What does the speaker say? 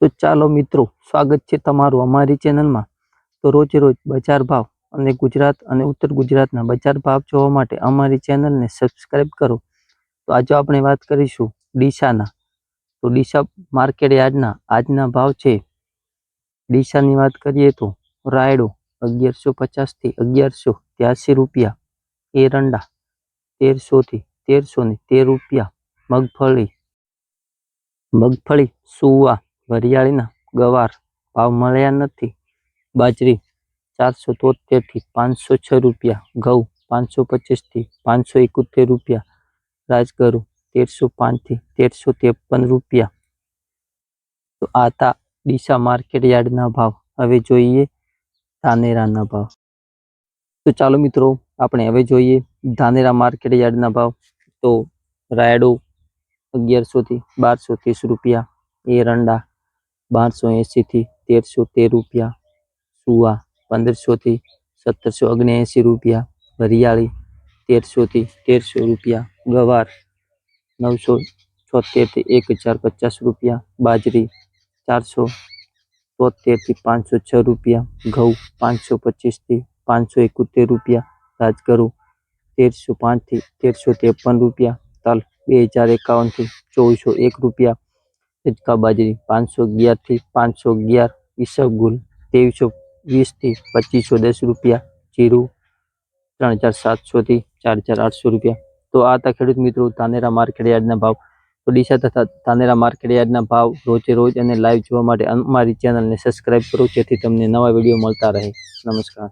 તો ચાલો મિત્રો, સ્વાગત છે તમારું અમારી ચેનલમાં. તો રોજ રોજ બજાર ભાવ અને ગુજરાત અને ઉત્તર ગુજરાતના બજાર ભાવ જોવા માટે અમારી ચેનલને સબસ્ક્રાઇબ કરો. તો આજે આપણે વાત કરીશું ડીસાના. તો ડીસા માર્કેટ યાર્ડના આજના ભાવ છે. ડીસાની વાત કરીએ તો રાયડો અગિયારસો પચાસથી અગિયારસો ત્યાસી રૂપિયા, એરંડા તેરસોથી તેરસો ને તેર રૂપિયા, મગફળી મગફળી, સુવા વરિયાળીના ગવાર ભાવ મળ્યા નથી. બાજરી ચારસો તોતેરથી પાંચસો છ રૂપિયા, ઘઉં પાંચસો પચીસથી પાંચસો એકોતેર રૂપિયા, રાજગરું તેરસો પાંચથી તેરસો ત્રેપન રૂપિયા. તો આ તા ડીસા માર્કેટ યાર્ડના ભાવ. હવે જોઈએ ધાનેરાના ભાવ. તો ચાલો મિત્રો, આપણે હવે જોઈએ ધાનેરા માર્કેટ યાર્ડના ભાવ. તો રાયડો અગિયારસોથી બારસો ત્રીસ રૂપિયા, એરંડા બારસો એંશીથી તેરસો તેર રૂપિયા. સુવા પંદરસોથી સત્તરસો ઓગણએંશી રૂપિયા. વરિયાળી તેરસોથી તેરસો રૂપિયા. ગવાર નવસો છોતેરથી એક હજાર પચાસ રૂપિયા. બાજરી ચારસો તોતેરથી પાંચસો છ રૂપિયા. ઘઉં પાંચસો પચીસથી પાંચસો એકોતેર રૂપિયા. રાજગરું તેરસો પાંચથી તેરસો ત્રેપન રૂપિયા. તલ બે હજાર એકાવનથી ચોવીસો એક રૂપિયા. રજકા બાજરી પાંચસો અગિયારથી પાંચસો અગિયાર ઈસબગુલ ત્રેવીસો વીસથી પચીસો દસ રૂપિયા, જીરું ત્રણ હજાર સાતસોથી ચાર હજાર આઠસો રૂપિયા. તો આ હતા ખેડૂત મિત્રો, ધાનેરા માર્કેટ યાર્ડના ભાવ. તો ડીસા તથા ધાનેરા માર્કેટ યાર્ડના ભાવ રોજે રોજ અને લાઈવ જોવા માટે અમારી ચેનલને સબસ્ક્રાઇબ કરો, જેથી તમને નવા વીડિયો મળતા રહે. નમસ્કાર.